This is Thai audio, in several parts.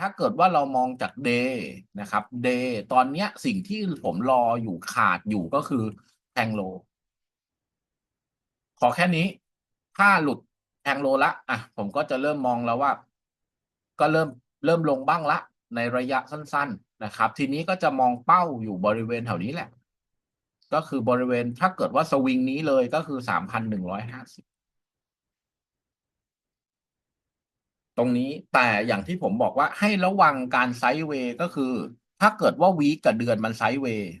ถ้าเกิดว่าเรามองจากเดย์นะครับเดย์ตอนเนี้ยสิ่งที่ผมรออยู่ขาดอยู่ก็คือแทงโล ขอแค่นี้ ถ้าหลุดแทงโลละอะผมก็จะเริ่มมองแล้วว่า ก็เริ่มเริ่มลงบ้างละ ในระยะสั้น ๆ นะครับ ทีนี้ก็จะมองเป้าอยู่บริเวณแถวนี้แหละ ก็คือบริเวณถ้าเกิดว่าสวิงนี้เลยก็คือสามพันหนึ่งร้อยห้าสิบ ตรงนี้แต่อย่างที่ผมบอกว่าให้ระวังการไซด์เวย์ก็คือ ถ้าเกิดว่าวีคกับเดือนมันไซด์เวย์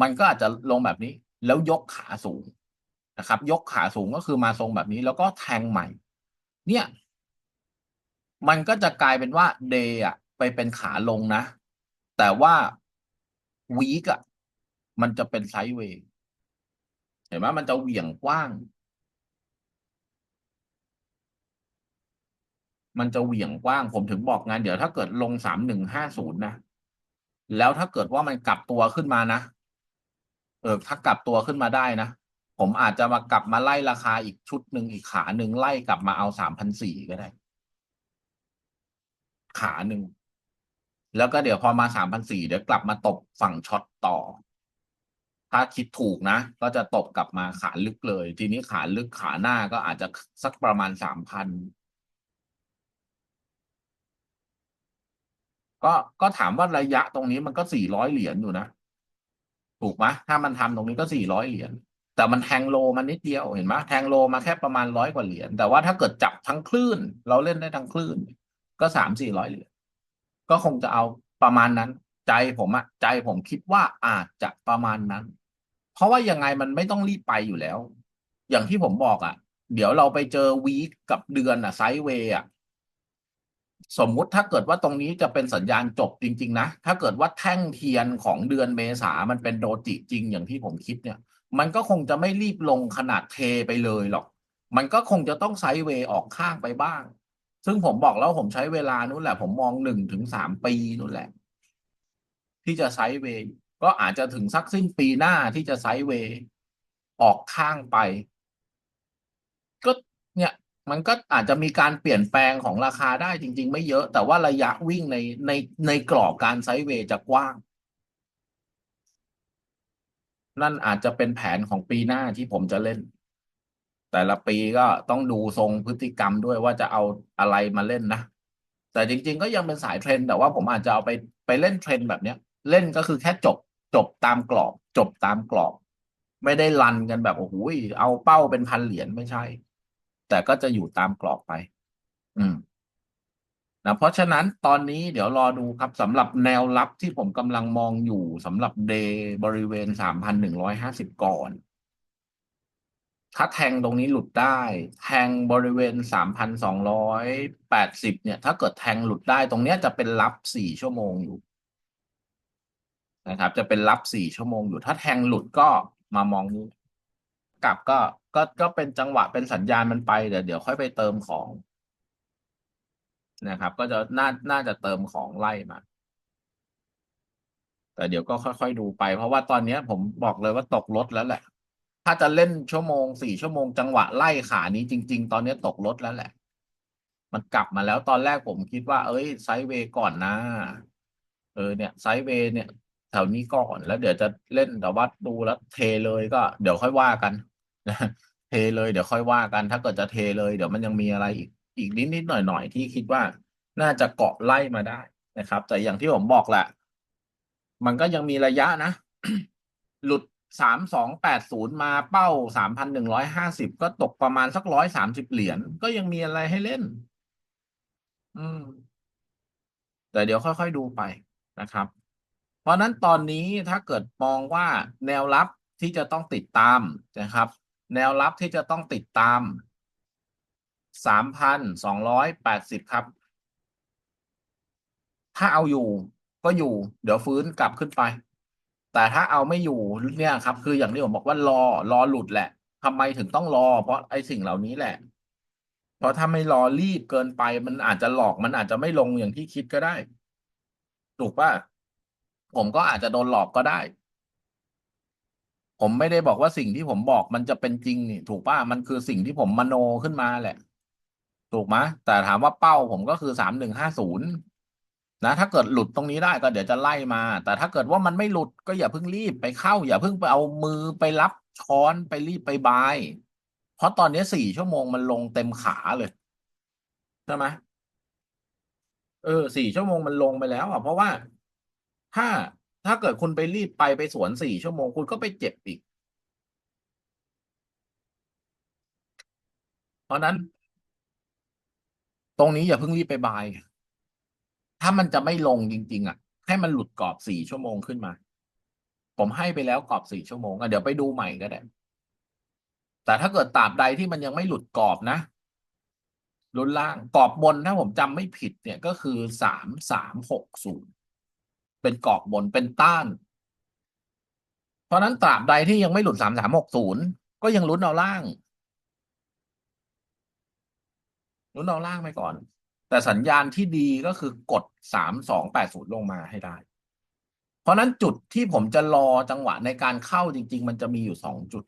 มันก็อาจจะลงแบบนี้ แล้วยกขาสูงนะครับ ยกขาสูงก็คือมาทรงแบบนี้ แล้วก็แทงใหม่ เนี่ย มันก็จะกลายเป็นว่าเดย์อะไปเป็นขาลงนะ แต่ว่าวีคอะมันจะเป็นไซด์เวย์เห็นไหมมันจะเหวี่ยงกว้าง มันจะเหวี่ยงกว้างผมถึงบอกงานเดี๋ยวถ้าเกิดลงสามหนึ่งห้าศูนย์นะ แล้วถ้าเกิดว่ามันกลับตัวขึ้นมานะ เออถ้ากลับตัวขึ้นมาได้นะ ผมอาจจะมากลับมาไล่ราคาอีกชุดหนึ่งอีกขาหนึ่งไล่กลับมาเอาสามพันสี่ก็ได้ ขาหนึ่ง แล้วก็เดี๋ยวพอมาสามพันสี่เดี๋ยวกลับมาตบฝั่งช็อตต่อ ถ้าคิดถูกนะ ก็จะตบกลับมาขาลึกเลย ทีนี้ขาลึกขาหน้าก็อาจจะสักประมาณสามพัน ก็ก็ถามว่าระยะตรงนี้มันก็สี่ร้อยเหรียญอยู่นะ ถูกไหมถ้ามันทำตรงนี้ก็สี่ร้อยเหรียญแต่มันแทงโลมานิดเดียวเห็นไหมแทงโลมาแค่ประมาณร้อยกว่าเหรียญแต่ว่าถ้าเกิดจับทั้งคลื่น เราเล่นได้ทั้งคลื่น ก็สามสี่ร้อยเหรียญก็คงจะเอาประมาณนั้น ใจผมอะใจผมคิดว่าอาจจะประมาณนั้น เพราะว่ายังไงมันไม่ต้องรีบไปอยู่แล้ว อย่างที่ผมบอกอะเดี๋ยวเราไปเจอวีคกับเดือนอะไซด์เวย์อะ สมมุติถ้าเกิดว่าตรงนี้จะเป็นสัญญาณจบจริง ๆ นะ ถ้าเกิดว่าแท่งเทียนของเดือนเมษามันเป็นโดจิจริงอย่างที่ผมคิดเนี่ย มันก็คงจะไม่รีบลงขนาดเทไปเลยหรอก มันก็คงจะต้องไซด์เวย์ออกข้างไปบ้าง ซึ่งผมบอกแล้วผมใช้เวลานู่นแหละ ผมมองหนึ่งถึงสามปีนู่นแหละ ที่จะไซด์เวย์ก็อาจจะถึงสักสิ้นปีหน้าที่จะไซด์เวย์ออกข้างไป ก็ มันก็อาจจะมีการเปลี่ยนแปลงของราคาได้จริง ๆ ไม่เยอะ แต่ว่าระยะวิ่งในในในกรอบการไซด์เวย์จะกว้าง นั่นอาจจะเป็นแผนของปีหน้าที่ผมจะเล่น แต่ละปีก็ต้องดูทรงพฤติกรรมด้วยว่าจะเอาอะไรมาเล่นนะ แต่จริง ๆ ก็ยังเป็นสายเทรนแต่ว่าผมอาจจะเอาไปไปเล่นเทรนแบบเนี้ย เล่นก็คือแค่จบจบตามกรอบ จบตามกรอบ ไม่ได้รันกันแบบโอ้โหเอาเป้าเป็นพันเหรียญไม่ใช่ แต่ก็จะอยู่ตามกรอบไป อืมนะเพราะฉะนั้นตอนนี้เดี๋ยวรอดูครับสำหรับแนวรับที่ผมกำลังมองอยู่สำหรับเดย์บริเวณสามพันหนึ่งร้อยห้าสิบก่อน ถ้าแทงตรงนี้หลุดได้ แทงบริเวณสามพันสองร้อยแปดสิบเนี่ย ถ้าเกิดแทงหลุดได้ตรงเนี้ยจะเป็นรับสี่ชั่วโมงอยู่นะครับ จะเป็นรับสี่ชั่วโมงอยู่ ถ้าแทงหลุดก็มามองนี้กลับก็ ก็ก็เป็นจังหวะเป็นสัญญาณมันไปเดี๋ยวเดี๋ยวค่อยไปเติมของนะครับ ก็จะน่าน่าจะเติมของไล่มา แต่เดี๋ยวก็ค่อยๆดูไป เพราะว่าตอนนี้ผมบอกเลยว่าตกรถแล้วแหละ ถ้าจะเล่นชั่วโมงสี่ชั่วโมงจังหวะไล่ขานี้จริง ๆ ตอนนี้ตกรถแล้วแหละ มันกลับมาแล้วตอนแรกผมคิดว่า เอ้ย ไซด์เวย์ก่อนนะเออเนี่ย ไซด์เวย์เนี่ยแถวนี้ก่อนแล้วเดี๋ยวจะเล่นแต่ว่าดูแล้วเทเลยก็ เดี๋ยวค่อยว่ากัน เทเลยเดี๋ยวค่อยว่ากัน ถ้าเกิดจะเทเลยเดี๋ยวมันยังมีอะไรอีกอีกนิดนิดหน่อยหน่อยที่คิดว่าน่าจะเกาะไล่มาได้นะครับ แต่อย่างที่ผมบอกแหละมันก็ยังมีระยะนะ หลุดสามสองแปดศูนย์มาเป้าสามพันหนึ่งร้อยห้าสิบก็ตกประมาณสักร้อยสามสิบเหรียญก็ยังมีอะไรให้เล่น อืม แต่เดี๋ยวค่อยๆดูไปนะครับ เพราะนั้นตอนนี้ถ้าเกิดมองว่าแนวรับที่จะต้องติดตามนะครับ แนวรับที่จะต้องติดตามสามพันสองร้อยแปดสิบครับ ถ้าเอาอยู่ก็อยู่ เดี๋ยวฟื้นกลับขึ้นไป แต่ถ้าเอาไม่อยู่เนี่ยครับ คืออย่างที่ผมบอกว่ารอรอหลุดแหละทำไมถึงต้องรอ เพราะไอ้สิ่งเหล่านี้แหละ เพราะถ้าไม่รอรีบเกินไป มันอาจจะหลอกมันอาจจะไม่ลงอย่างที่คิดก็ได้ ถูกป่ะผมก็อาจจะโดนหลอกก็ได้ ผมไม่ได้บอกว่าสิ่งที่ผมบอกมันจะเป็นจริงนี่ถูกป่ะมันคือสิ่งที่ผมมโนขึ้นมาแหละ ถูกไหมแต่ถามว่าเป้าผมก็คือสามหนึ่งห้าศูนย์นะถ้าเกิดหลุดตรงนี้ได้ก็เดี๋ยวจะไล่มา แต่ถ้าเกิดว่ามันไม่หลุดก็อย่าเพิ่งรีบไปเข้า อย่าเพิ่งไปเอามือไปรับช้อนไปรีบไปบาย เพราะตอนนี้สี่ชั่วโมงมันลงเต็มขาเลยใช่ไหมเออสี่ชั่วโมงมันลงไปแล้วอะเพราะว่าถ้า ถ้าเกิดคุณไปรีบไปไปสวนสี่ชั่วโมงคุณก็ไปเจ็บอีก เพราะนั้น ตรงนี้อย่าเพิ่งรีบไปบาย ถ้ามันจะไม่ลงจริง ๆ อะ ให้มันหลุดกรอบสี่ชั่วโมงขึ้นมา ผมให้ไปแล้วกรอบสี่ชั่วโมงอะเดี๋ยวไปดูใหม่ก็ได้ แต่ถ้าเกิดตราบใดที่มันยังไม่หลุดกรอบนะรุนล่างกรอบบนถ้าผมจำไม่ผิดเนี่ยก็คือสามสามหกศูนย์ เป็นกรอบบนเป็นต้าน เพราะนั้นตราบใดที่ยังไม่หลุดสามสามหกศูนย์ก็ยังลุ้นเอาล่างลุ้นเอาล่างไปก่อน แต่สัญญาณที่ดีก็คือกดสามสองแปดศูนย์ลงมาให้ได้ เพราะนั้นจุดที่ผมจะรอจังหวะในการเข้าจริง ๆ มันจะมีอยู่สองจุด